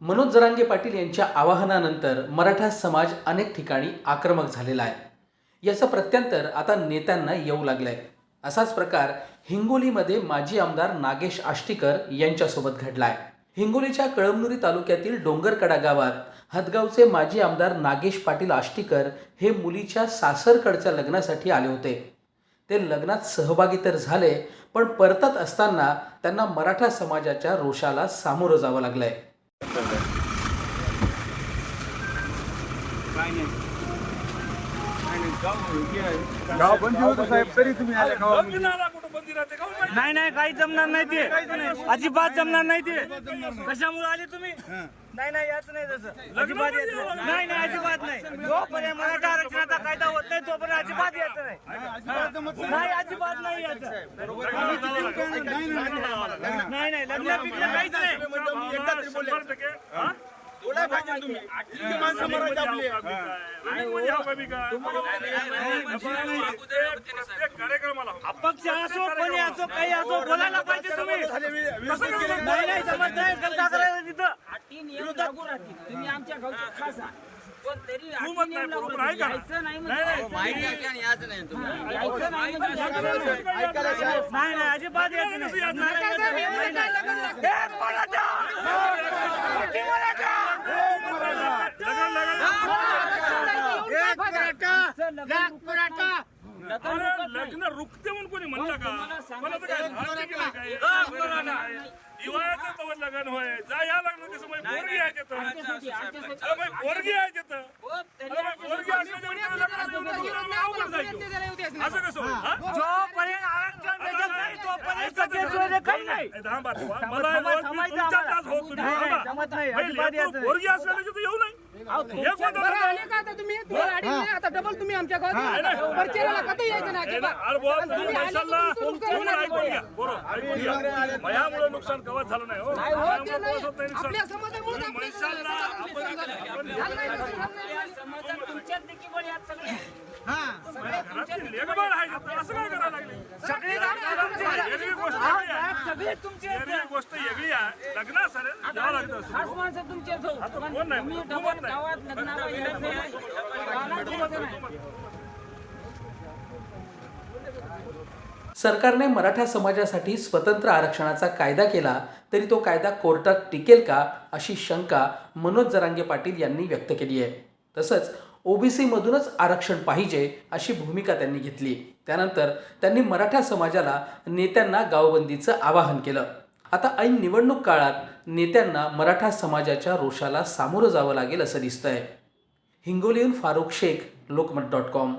मनोज जरांगे पाटील यांच्या आवाहनानंतर मराठा समाज अनेक ठिकाणी आक्रमक झालेला आहे. याचं प्रत्यंतर आता नेत्यांना येऊ लागलंय. असाच प्रकार हिंगोलीमध्ये माजी आमदार नागेश आष्टीकर यांच्यासोबत घडलाय. हिंगोलीच्या कळमनुरी तालुक्यातील डोंगरकडा गावात हदगावचे माजी आमदार नागेश पाटील आष्टीकर हे मुलीच्या सासरकडच्या लग्नासाठी आले होते. ते लग्नात सहभागी तर झाले पण परतत असताना त्यांना मराठा समाजाच्या रोषाला सामोरं जावं लागलंय. गाव बंदी होतं साहेब तरी तुम्ही आले गावामध्ये. नाही नाही काही जमणार नाही ते. अजिबात जमणार नाही ते. कशामुळे आले तुम्ही? नाही नाही याच नाही तसं. अजिबात. नाही नाही अजिबात नाही. जोपर्यंत मराठा आरक्षणाचा येतो पण अजिबात येत नाही. नाही अजिबात नाही यायचं नाही नाही लग्न बिग्न काहीच नाही. बोलाय पाहिजे तुम्ही किती माणसं मराठी आपली अपक्ष असो कोणी असो काही असो बोलायला पाहिजे तुम्ही. नाही नाही जमत नाही करायला तिथं. अटी तुम्ही आमच्या गावचे खास नाही नाही नाही. नाही. अजिबात यायचं नाही! लग्न रुकते म्हणून कोणी म्हणलं का? मला तर काय केलं लग्न होय. जा या लग्न कसं पोरगी आहे तिथं. अरे पोरगी आहे तिथं अरे बाई, पोरगी असल्याच्या नंतर लग्न नाही होत, आम्ही अवघड जायचो. असं कसं होईल, हा? जोपर्यंत आरक्षण भेटत नाही तोपर्यंत सगळे सोयरे काही नाही. ए, थांबा, थांबा. मला थांबा, एवढं- थांबायचं तुमच्या आम्हाला. तास होत तुम्ही. नाही, नाही, थांबा. जमत नाही, बाई, अजिबात लेकरं यायचं पोरगी असल्याच्या तिथं येऊ नाही हे कोणतं बरं लग्न? आले का आता तुम्ही? तुम्हाला अडीच नाही? आता डबल तुम्ही आमच्या गावात परिचयाला कधी यायचं ना ए, ना, अरे बुवा, तुम्ही माणसाला तुम्ही ऐकून घ्या. बरोबर, ऐकून घ्या. मयामुळे नुकसान कवच झालं नाही हो. मयामुळे कवच होत नाही नुकसान. आपल्या समाजामुळे तुम्ही माणसाला आपण- समाजात तुमच्यात देखील बळी आहेत सगळे. घरातली लेकरबाळ आहे का? असं काय करायला लागले सगळे वेगळी गोष्ट वेगळी आहे. सगळे तुमचे वेगळी गोष्ट वेगळी आहे. लग्न सर यावं लागतं असं. खास माणसं तुमच्याच. पण कोण नाही? तुम्ही तू डबल कोण नाही? गावात लग्नाला यायचं नाही? रानात यायचं नाही? सरकारने मराठा समाजासाठी स्वतंत्र आरक्षणाचा कायदा केला तरी तो कायदा कोर्टात टिकेल का अशी शंका मनोज जरांगे पाटील यांनी व्यक्त केली आहे. तसंच ओबीसीमधूनच आरक्षण पाहिजे अशी भूमिका त्यांनी घेतली. त्यानंतर त्यांनी मराठा समाजाला नेत्यांना गावबंदीचं आवाहन केलं. आता ऐन निवडणूक काळात नेत्यांना मराठा समाजाच्या रोषाला सामोरं जावं लागेल असं दिसतंय. हिंगोलीहून फारुख शेख लोकमत डॉट कॉम.